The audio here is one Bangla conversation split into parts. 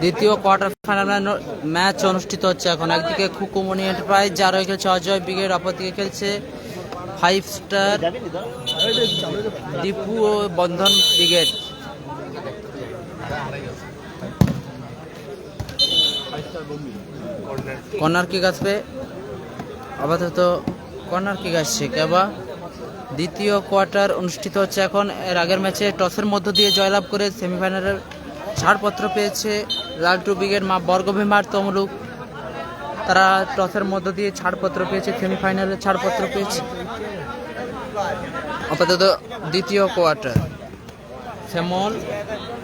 দ্বিতীয় কোয়ার্টার ফাইনাল ম্যাচ অনুষ্ঠিত হচ্ছে এখন। একদিকে খুকুমনি এন্টারপ্রাইজ, যার খেলছে অজয় ব্রিগেড অপরদিকে খেলছে ফাইভ স্টার দীপু ও বন্ধন ব্রিগেড কর্নার কিক আসবে। আপাতত কর্নার কিক আসছে কেবা দ্বিতীয় কোয়ার্টার অনুষ্ঠিত হচ্ছে এখন। এর আগের ম্যাচে টসের মধ্য দিয়ে জয়লাভ করে সেমিফাইনালের ছাড়পত্র পেয়েছে লালটু ব্রিগেড মা বর্গভীমার তমলুক। তারা টসের মধ্য দিয়ে ছাড়পত্র পেয়েছে, সেমিফাইনালে ছাড়পত্র পেয়েছে। আপাতত দ্বিতীয় কোয়ার্টার। শ্যামল,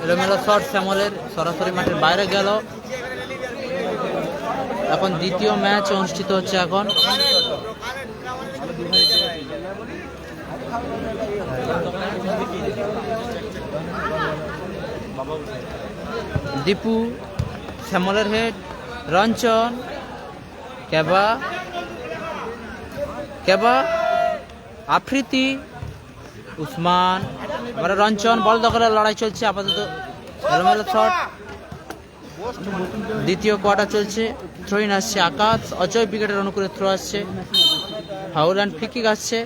এলোমেলো শট, শ্যামলের সরাসরি মাঠের বাইরে গেল। এখন দ্বিতীয় ম্যাচ অনুষ্ঠিত হচ্ছে এখন। দীপু, শ্যামলের হেড রঞ্চন কেবা কেবা, আফ্রিতি, উসমান, এবারে রঞ্চন বল দখলের লড়াই চলছে, আপাতত শট। দ্বিতীয় কোয়ার্টার চলছে থ্রোইন আসছে আকাশ, অজয় উইকেটের অনুকূলে থ্রো আসছে। ফাউল অ্যান্ড ফ্রিকিক আসছে।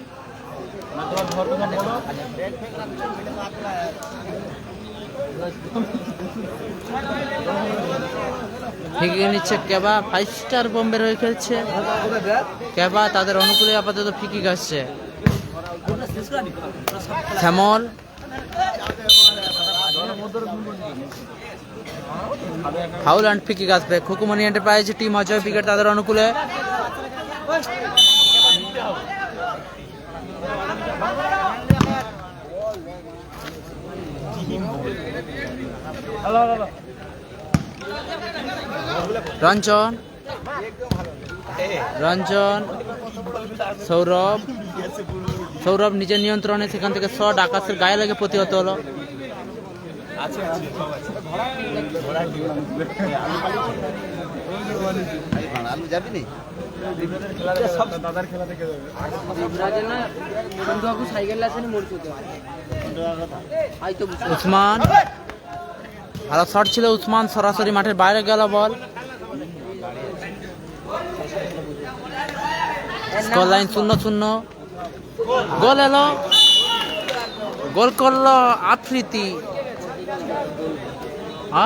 ফ্রিকিক নিচ্ছে কেবা ফাইভ স্টার হয়ে খেলছে। তাদের অনুকূলে আপাতত ফ্রিকিক আসছে। শ্যামল। ফাউল অ্যান্ড ফ্রিকিক আসবে। Khukumoni enterprise team Ajay wicket তাদের অনুকূলে। রঞ্জন। রঞ্জন। সৌরভ। সৌরভ নিজের নিয়ন্ত্রণে সেখান থেকে শট আকাশের গায়ে লেগে প্রতিহত হলো। উসমান। ভালো শট ছিল উসমান সরাসরি মাঠের বাইরে গেল বল। স্কোর লাইন শূন্য শূন্য। গোল এলো। গোল করল আফ্রিতি।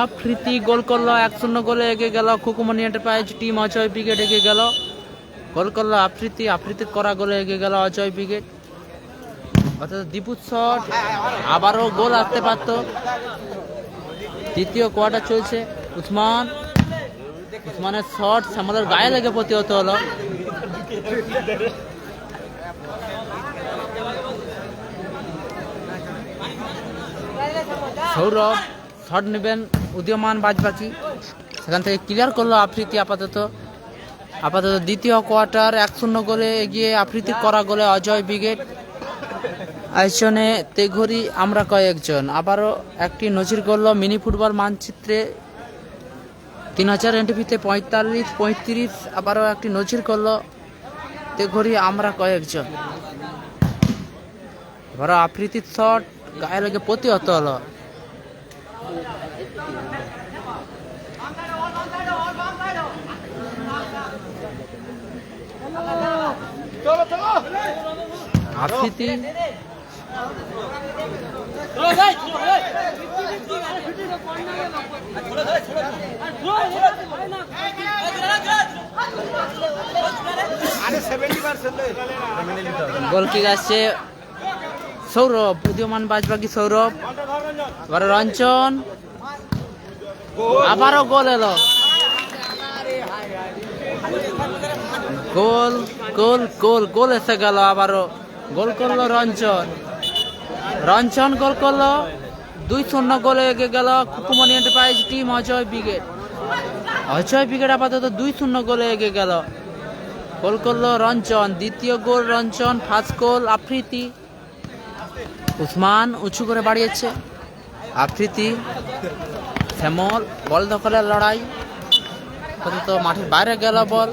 আফ্রিতি গোল করল, এক শূন্য গোলে এগিয়ে গেল। Khukumoni enterprise team Ajay brigade এগিয়ে গেল। গোল করল আফ্রিতি। আফ্রিতির করা গোলে এগিয়ে গেল অজয় ব্রিগেড অর্থাৎ দীপুর শট। আবারও গোল আসতে পারত। দ্বিতীয় কোয়ার্টার চলছে। উসমান, উসমানের শর্ট শ্যামলের গায়ে লেগে প্রতিহত হলো। সৌরভ শট নেবেন উদীয়মান বাজবাকি সেখান থেকে ক্লিয়ার করল আফ্রিতি আপাতত। আপাতত দ্বিতীয় কোয়ার্টার এক শূন্য গোলে এগিয়ে আফ্রিতি করা গোলে অজয় ব্রিগেড। আয়োজনে তেঘরি আমরা কয়েকজন। আবারও একটি নজির করল মিনি ফুটবল মানচিত্রে। তিন হাজার এনটিভিতে পঁয়তাল্লিশ, পঁয়ত্রিশ, আবারও একটি নজির করল তেঘরি আমরা কয়েকজন। এবারও আফ্রিতির শট, গায়ে লেগে প্রতিহত হলো। আফ্রিতি গোল কিক আসছে সৌরভ, উদীয়মান বাজবাকি সৌরভ, এবারে রঞ্জন, আবারও গোল এলো। গোল গোল গোল গোল এসে গেল আবারও। গোল করল রঞ্জন। রঞ্জন গোল করল। দুই শূন্য গোলে এগিয়ে গেল Kukumoni enterprise team Ajay brigade. Ajay brigade আপাতত দুই শূন্য গোলে এগিয়ে গেল। গোল করল রঞ্জন দ্বিতীয় goal Ranjan first goal Afriti. Usman উঁচু করে বাড়িয়েছে। আফ্রিতি, শ্যামল, বল দখলের লড়াই। আপাতত মাঠের বাইরে গেল বল।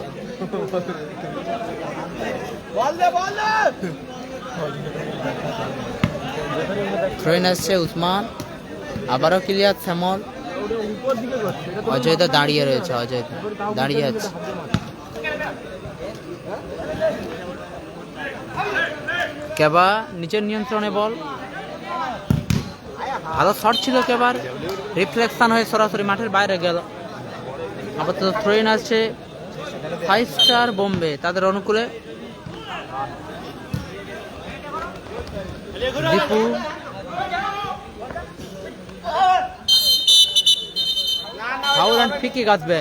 থ্রোইন আসছে উসমান। আবারও ক্লিয়ার শ্যামল। অজয়দা দাঁড়িয়ে রয়েছে, অজয়দা। দাঁড়িয়ে আছে। কেবা, নিচের নিয়ন্ত্রণে বল। ভালো শট ছিল কেবার। রিফ্লেকশন হয়ে সরাসরি মাঠের বাইরে গেল। আপাতত থ্রোইন আছে ফাইভ স্টার বোম্বে তাদের অনুকূলে। দীপু। ফাউল অ্যান্ড ফিকি গাছবে।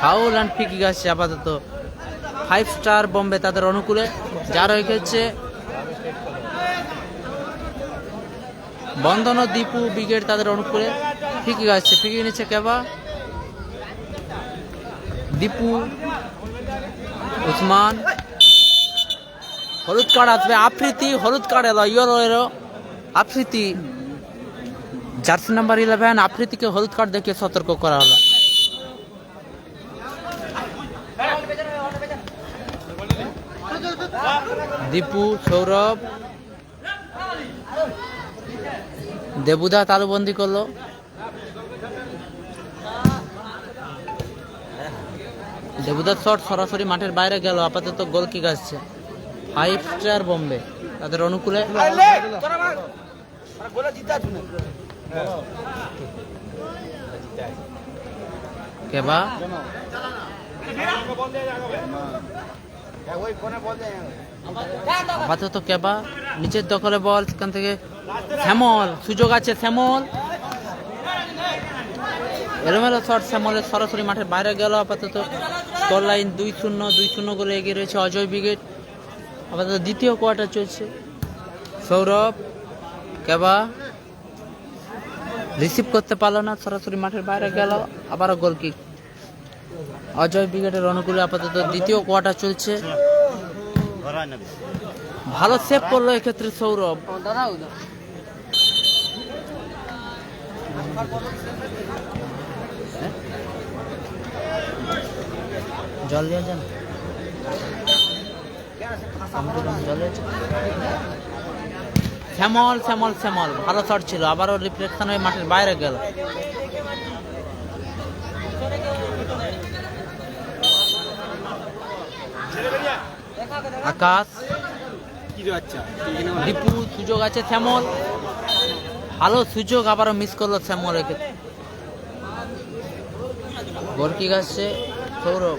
ফাউল অ্যান্ড ফিকি গাছছে আপাতত। ফাইভ স্টার বোম্বে তাদের অনুকূলে। যার গেছে বন্দন ও দীপু ব্রিগেড তাদের অনুকূলে। ফিকি গাছছে ফিকি নিচ্ছে কেবা। দীপু, উসমান। হলুদ কার্ড আসবে, আফ্রিতি, হলুদ কার্ড এলো, ইয়েলো এলো আফ্রিতি, জার্সি নাম্বার ইলেভেন আফ্রিতিকে হলুদ কার্ড দেখিয়ে সতর্ক করা হলো। দীপু, সৌরভ, দেবুদা তালুবন্দি করল। দেবুদার শট সরাসরি মাঠের বাইরে গেল, আপাতত গোল কিক আসছে। ফাইভ স্টার বোম্বে, তাদের অনুকূলে। কেবা আপাতত কেবা নিচের দখলে বল, সেখান থেকে শ্যামল, সুযোগ আছে শ্যামল। এলোমেলো শট, শ্যামলের সরাসরি মাঠের বাইরে গেল, আপাতত স্কোর লাইন দুই শূন্য দুই শূন্য গোলে এগিয়ে রয়েছে অজয় ব্রিগেড। আপাতত দ্বিতীয় কোয়ার্টার চলছে। সৌরভ, কেবা রিসিভ করতে পারল না, সরাসরি মাঠের বাইরে গেল, আবারও গোল কিক অজয় ব্রিগেডের অনুকূলে আপাতত দ্বিতীয় কোয়ার্টার চলছে। ভালো সেভ করল এক্ষেত্রে সৌরভ। জল দিয়ে যান? শ্যামল শ্যামল শ্যামল। ভালো শট ছিল, আবারও রিফ্লেকশন হয়ে মাঠের বাইরে গেল। আকাশ, দীপু, সুযোগ আছে শ্যামল। ভালো সুযোগ, আবারও মিস করল শ্যামল এক্ষেত্রে গোলকি গাছে সৌরভ।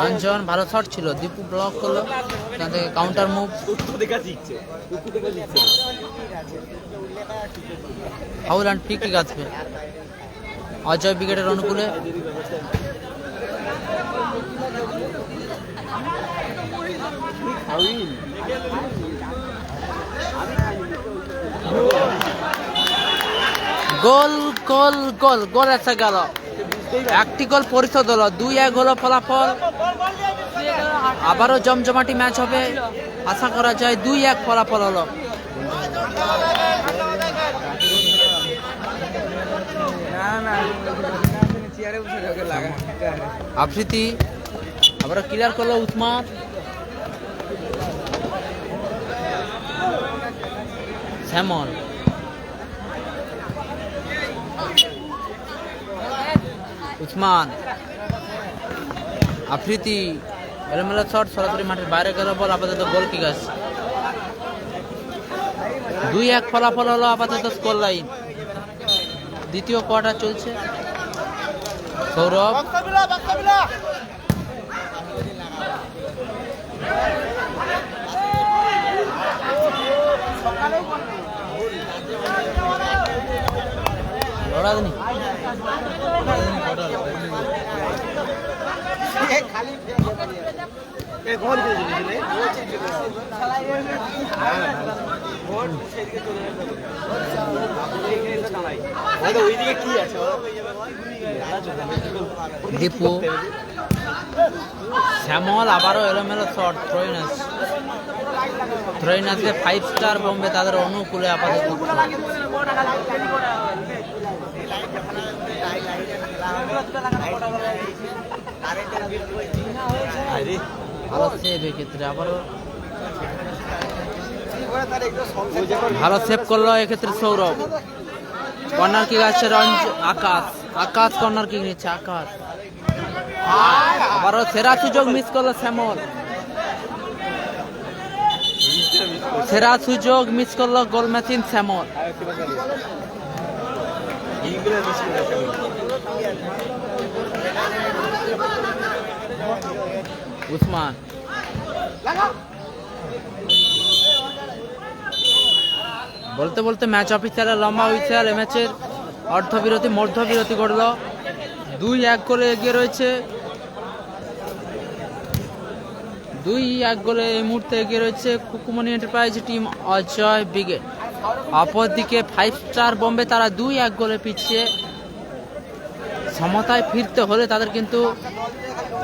রঞ্জন ভালো শট ছিল, দীপু ব্লক করল সেখান থেকে counter move foul and free kick Ajay ব্রিগেডের অনুকূলে। গোল গোল গোল গোল এসে গেল। একটি গোল পরিশোধ হলো। দুই এক হলো ফলাফল। আবারও জমজমাটি ম্যাচ হবে। আশা করা যায় দুই এক ফলাফল হলো। আফ্রিতি আবার ক্লিয়ার করল উসমান। শ্যামল। উসমান। আফ্রিতি, এলোমেলো শট, সরাসরি মাঠের বাইরে গেল বল, আপাতত গোল কিক আসছে দুই এক ফলাফল হলো আপাতত স্কোর লাইন দ্বিতীয় কোয়ার্টার চলছে। সৌরভ। লড়াদনি কি দীপু। শ্যামল আবারও এলোমেলো শট থ্রোইনাস থ্রোইনাসে ফাইভ স্টার বোম্বে তাদের অনুকূলে আপাতত ভালো সেভ ভালো সেভ করল এক্ষেত্রে সৌরভ। কর্নার কিক আসছে রঞ্জ, আকাশ। আকাশ কর্নার কিক নিচ্ছে, আকাশ। আবারও সেরা সুযোগ মিস করল শ্যামল। সেরা সুযোগ মিস করল গোল মেশিন শ্যামল। উসমান। বলতে বলতে ম্যাচ অফিসারের লম্বা হুইসেল এ ম্যাচের অর্ধবিরতি মধ্যবিরতি ঘটল দুই এক গোলে এগিয়ে রয়েছে। দুই এক গোলে এই মুহূর্তে এগিয়ে রয়েছে Kukumoni enterprise team Ajay brigade অপরদিকে ফাইভ স্টার বোম্বে তারা দুই এক গোলে পিছিয়ে সমতায় ফিরতে হলে তাদের কিন্তু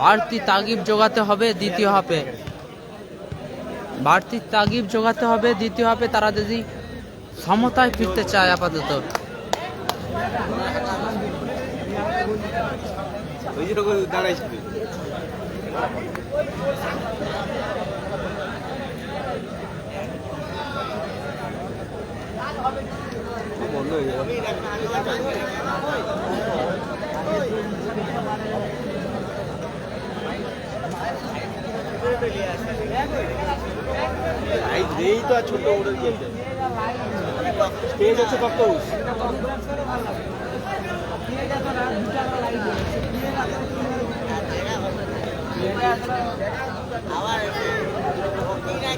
বাড়তি তাগিব জোগাতে হবে দ্বিতীয় হাফে। বাড়তি তাগিব জোগাতে হবে দ্বিতীয় হাফে তারা যদি সমতায় ফিরতে চায় আপাতত। বন্ধ হয়ে যাবে এই তো আর ছোট উড়ে গিয়েছে স্টেজ হচ্ছে কত তাই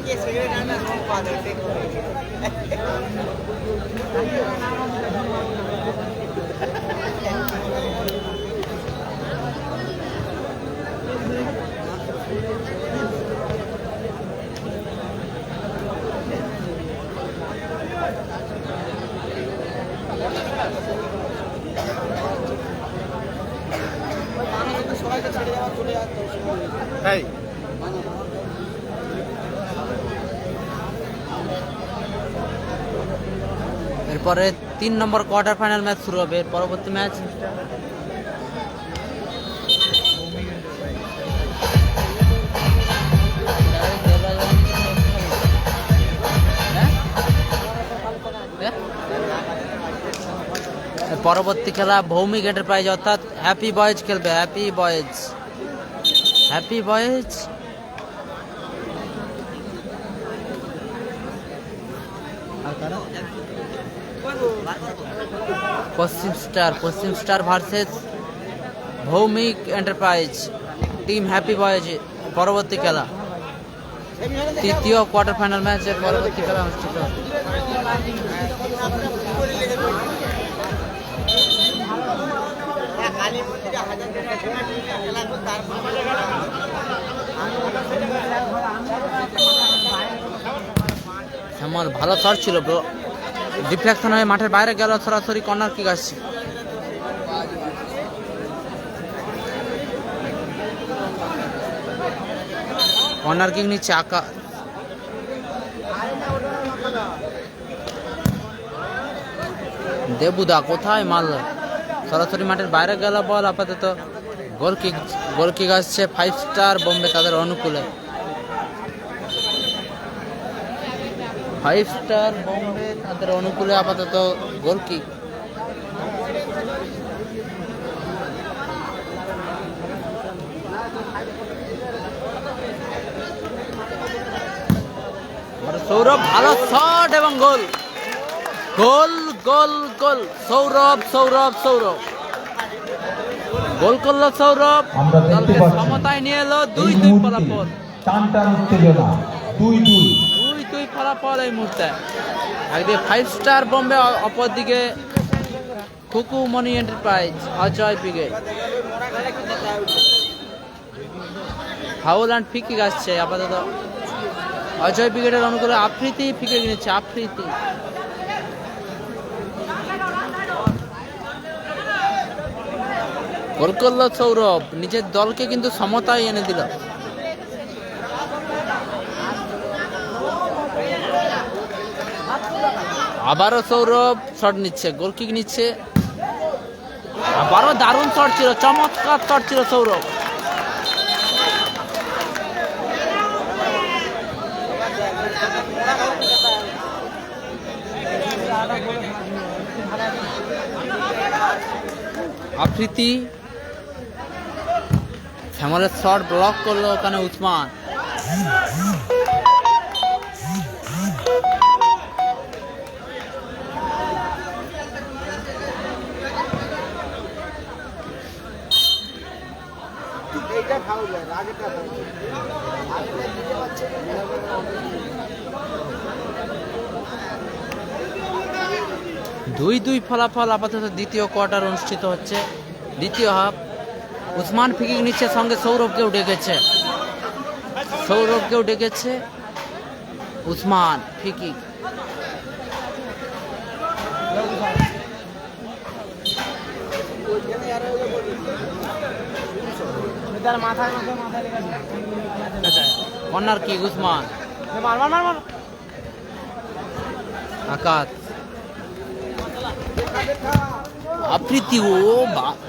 Thank you. এরপরে তিন নম্বর কোয়ার্টার ফাইনাল ম্যাচ শুরু হবে। পরবর্তী ম্যাচ? পরবর্তী খেলা ভৌমিক এন্টারপ্রাইজ অর্থাৎ হ্যাপি বয়েজ খেলবে। হ্যাপি বয়েজ হ্যাপি বয়েজ পশ্চিম স্টার পশ্চিম star versus Bhowmik enterprise team happy boys পরবর্তী খেলা। তৃতীয় কোয়ার্টার ফাইনাল ম্যাচের পরবর্তী খেলা অনুষ্ঠিত শ্যামল ভালো শট ছিল ব্রো ডিফ্লেকশন হয়ে মাঠের বাইরে গেল, সরাসরি কর্নার কিক আসছে। কর্নার কিক নিচ্ছে আকা দেবুদা কোথায় মারল? সরাসরি মাঠের বাইরে গেল বল, আপাতত গোল কিক গোল আসছে ফাইভ স্টার বোম্বে তাদের অনুকূলে। ফাইভ স্টার বোম্বে তাদের অনুকূলে আপাতত গোল কিক। সৌরভ ভালো শট এবং গোল। গোল গোল গোল। সৌরভ সৌরভ সৌরভ। গোল করল সৌরভ। দলকে সমতায় নিয়ে এলো দুই দুই ফলাফল। টান টান উত্তেজনা। দুই দুই ফলাফল এই মুহূর্তে। একদিকে ফাইভ স্টার বোম্বে অপরদিকে Khuku Moni enterprise Ajay brigade foul and free kick আসছে, আপাতত। অজয় ব্রিগেডের অনুকূলে আফ্রিতি ফিকে নিচ্ছে আফ্রিতি। গোল করল সৌরভ নিজের দলকে কিন্তু সমতায় এনে দিল। আবারও সৌরভ শট নিচ্ছে গোল কিক নিচ্ছে। আবারও দারুণ শট ছিল, চমৎকার শট ছিল সৌরভ। আফ্রিতি শ্যামলের শট ব্লক করল ওখানে উসমান। পারছে দুই দুই ফলাফল আপাতত দ্বিতীয় কোয়ার্টার অনুষ্ঠিত হচ্ছে। দ্বিতীয় হাফ উসমান ফিকিং নিচ্ছে সঙ্গে সৌরভকেও ডেকেছে। সৌরভকেও ডেকেছে উসমান ফিকিক কর্নার মার মার আকাশ। আফ্রিতি ও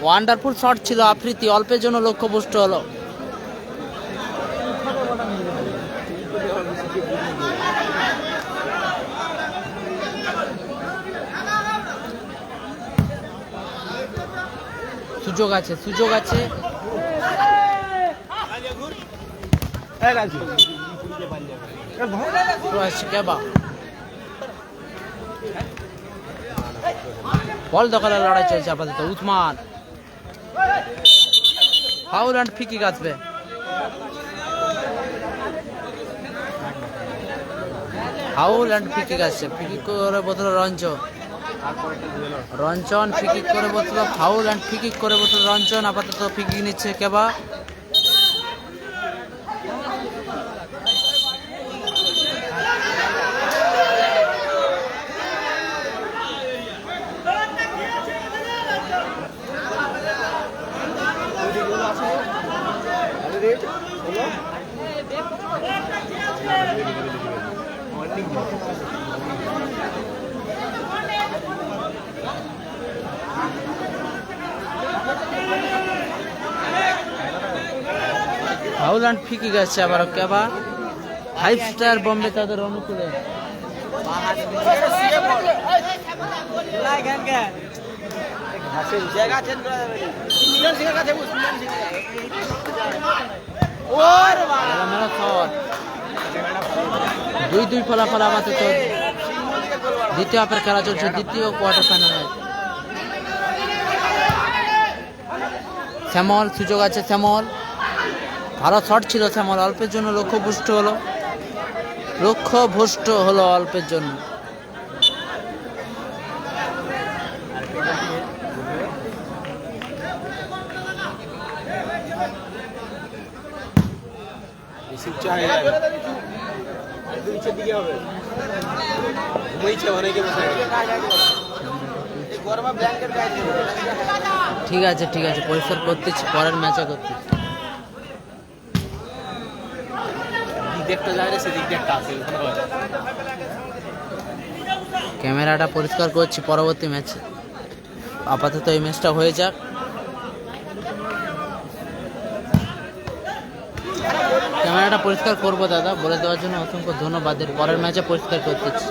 ওয়ান্ডারফুল শট ছিল আফ্রিতি অল্পের জন্য লক্ষ্যপুষ্ট হলো। সুযোগ আছে সুযোগ আছে প্রয়াস কেবা বল দখলের লড়াই চলছে আপাতত, উসমান। ফাউল অ্যান্ড ফিকি গাছবে ফাউল অ্যান্ড ফিকি গাছছে ফিকি করে বসল রঞ্জন। রঞ্জন ফিকিক করে বসল। ফাউল অ্যান্ড ফিকিক করে বসল রঞ্জন। আপাতত ফিকিক নিচ্ছে কেবা। ফাউল অ্যান্ড ফিকি গাছছে আবার কেবা। ফাইভ স্টার বম্বে তাদের অনুকূলে। দুই দুই ফলাফল আপাতত দ্বিতীয় হাফের খেলা চলছে, দ্বিতীয় কোয়ার্টার ফাইনাল শ্যামল, সুযোগ আছে শ্যামল। ভালো শট ছিল শ্যামল অল্পের জন্য লক্ষ্য ভুষ্ট হলো। লক্ষ্য ভ্রষ্ট হলো অল্পের জন্য। ঠিক আছে ঠিক আছে, পরিষ্কার করতেছি, পরের ম্যাচে করতেছি। ক্যামেরাটা পরিষ্কার করছি পরবর্তী ম্যাচে। আপাতত এই ম্যাচটা হয়ে যাক। ক্যামেরাটা পরিষ্কার করব দাদা, বলে দেওয়ার জন্য অসংখ্য ধন্যবাদ। এর পরের ম্যাচে পরিষ্কার করতেছি।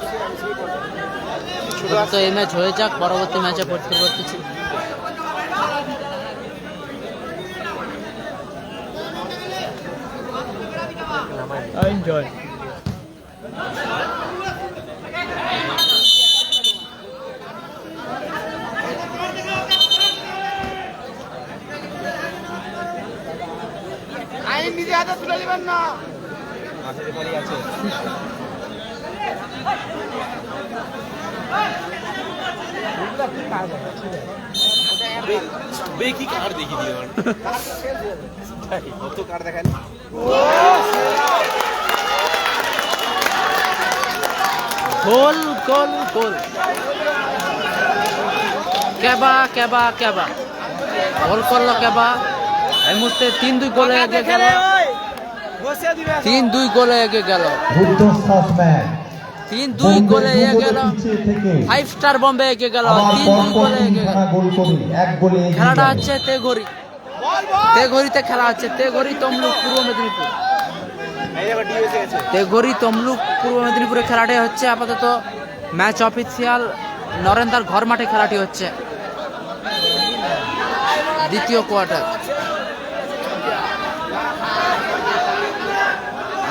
তো এই ম্যাচ হয়ে যাক, পরবর্তী ম্যাচে পরিষ্কার করতেছি। এনজয় আইন নিজে হাতে তুলে নেবেন না। আছে। ওটা কার দেখি দিও? কত কার দেখান গোল গোল গোল কেবা কেবা কেবা। গোল করল কেবা। এই মুহূর্তে তিন দুই গোলে এগিয়ে গেল। তিন দুই গোলে এগিয়ে গেল। তিন দুই গোলে এগিয়ে গেল। ফাইভ স্টার বম্বে এগিয়ে গেল। তিন দুই গোলে এগিয়ে তিনখানা গেল। গোল করে এক গোলে এগিয়ে খেলাটা। হচ্ছে তেঘরি। তেঘরিতে খেলা হচ্ছে। তেঘরি তমলুক, পূর্ব মেদিনীপুর। তেঘরি তমলুক, পূর্ব মেদিনীপুরে খেলাটি হচ্ছে আপাতত ম্যাচ অফিসিয়াল। নরেন্দার ঘর মাঠে খেলাটি হচ্ছে। দ্বিতীয় কোয়ার্টার।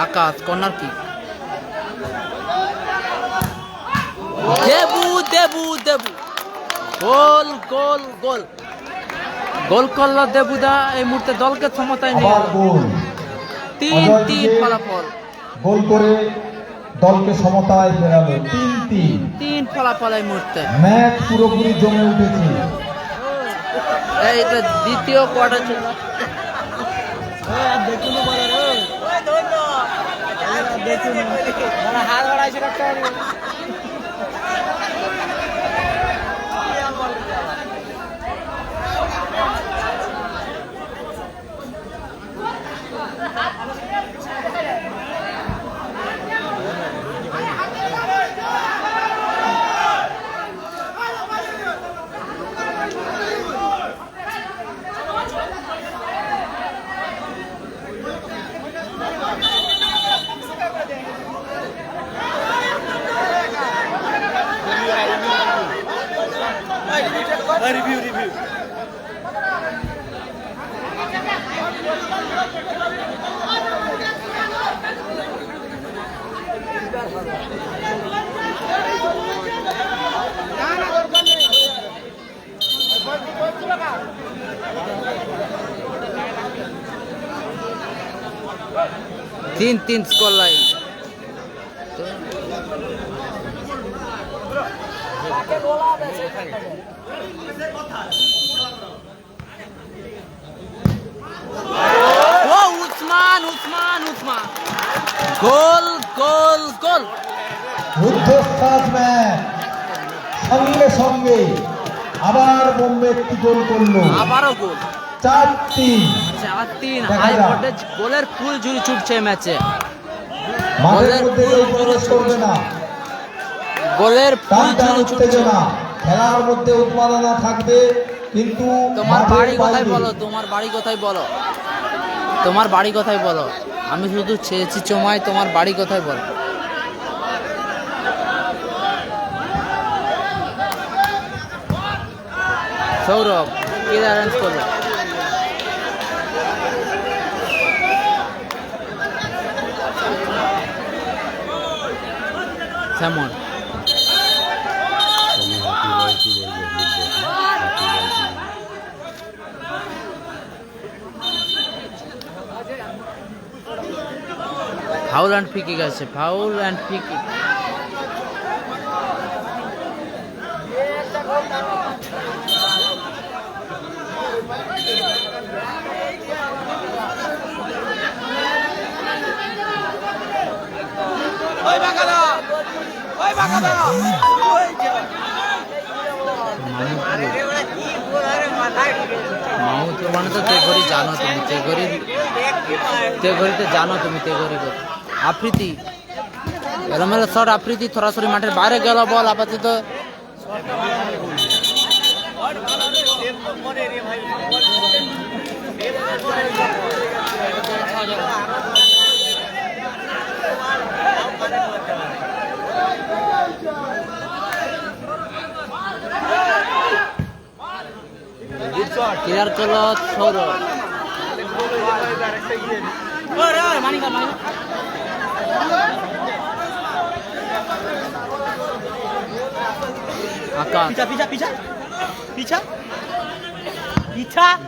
আকাশ, কর্নার কি? দেবু দেবু দেবু। গোল গোল গোল। গোল করল দেবুদা এই মুহূর্তে দলকে ক্ষমতায় নিয়ে গোল। তিন তিন ফলাফল। গোল করে দলকে সমতায় ফেরালো। তিন তিন তিন ফলাফল এই মুহূর্তে। ম্যাচ পুরোপুরি জমে উঠেছে। এই এটা দ্বিতীয় কোয়ার্টার চলে। হাত তিন তিন score line Usman Usman Usman. Goal goal goal. রুদ্ধশ্বাস সঙ্গে সঙ্গে। আবার বোম্বে একটি গোল করল। আবারও গোল। চার তিন চার তিন হাই ভোল্টেজ গোলের ফুল ঝুড়ি ছুটছে ম্যাচে। মাঠের মধ্যে কেউ প্রবেশ করবে না। গোলের ফুল টান ছুটছে। উত্তেজনা। খেলার মধ্যে উন্মাদনা থাকবে কিন্তু তোমার বাড়ি কোথায় বলো? তোমার বাড়ি কোথায় বলো? তোমার বাড়ি কোথায় বলো? আমি শুধু চেয়েছি চমাই তোমার বাড়ি কোথায় বলো? সৌরভ কে অ্যারেঞ্জ করল স্যামন ফাউল অ্যান্ড ফ্রি কিক আছে ফাউল অ্যান্ড ফ্রি দাও মামুদ মানে তো তেগরি জানো তুমি তেগরি তেগরিতে জানো তুমি তেগরি করে আফ্রিদি এলোমেলো শট আফ্রিদি সরাসরি মাঠের বাইরে গেল বল, আপাতত। ক্লিয়ার করল সৌরভ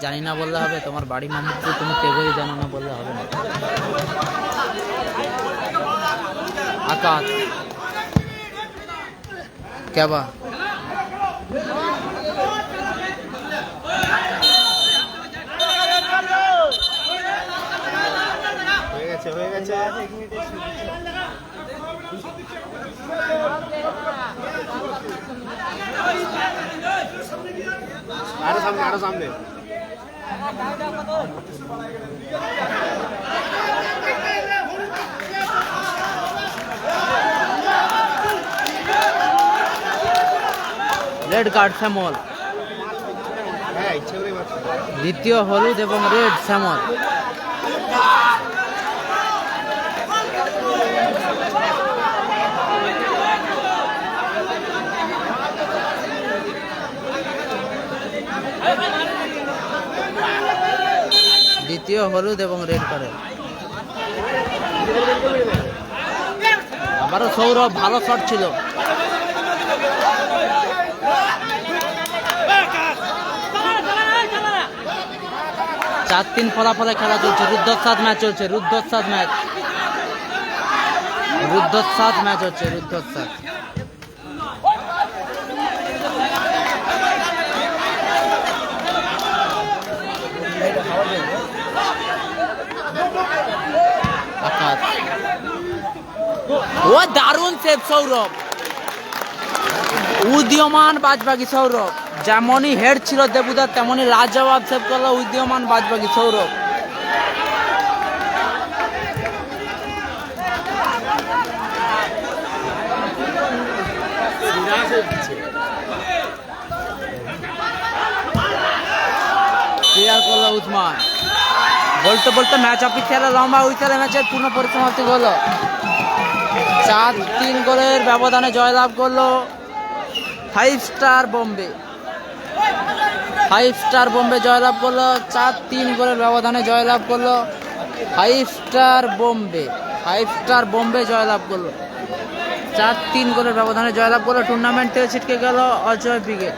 জানি না বললে হবে তোমার বাড়ি মামুদপুর তুমি তেগরি জানো না বললে হবে না। আকাশ। ক্যাবা হয়ে গেছে। আরও সামনে আরও সামনে। Red card Shyamal. দ্বিতীয় হলুদ এবং রেড শ্যামল। দ্বিতীয় হলুদ এবং রেড কার্ডের আবারও সৌরভ ভালো শট ছিল। চার তিন ফলাফলে খেলা চলছে। রুদ্ধসাদ ম্যাচ চলছে রুদ্ধসাদ ম্যাচ রুদ্ধসাদ ম্যাচ হচ্ছে রুদ্ধসাদ আকাশ। ও দারুণ সেভ সৌরভ। উদীয়মান বাজবাগি সৌরভ। যেমনই হেড ছিল দেবুদার তেমনই লাজবাব সেভ করল উদীয়মান বাজবাগি সৌরভ। বলতে বলতে ম্যাচ অফিসিয়ালে লম্বা উইকেলে ম্যাচের পূর্ণ পরিসমাপ্তি হলো। চার তিন গোলের ব্যবধানে জয়লাভ করল five star Bombay. Five star Bombay জয়লাভ করল, চার তিন গোলের ব্যবধানে জয়লাভ করল। Five star Bombay five star Bombay জয়লাভ করল। চার তিন গোলের ব্যবধানে জয়লাভ করল টুর্নামেন্টে ছিটকে গেল অজয় ব্রিগেড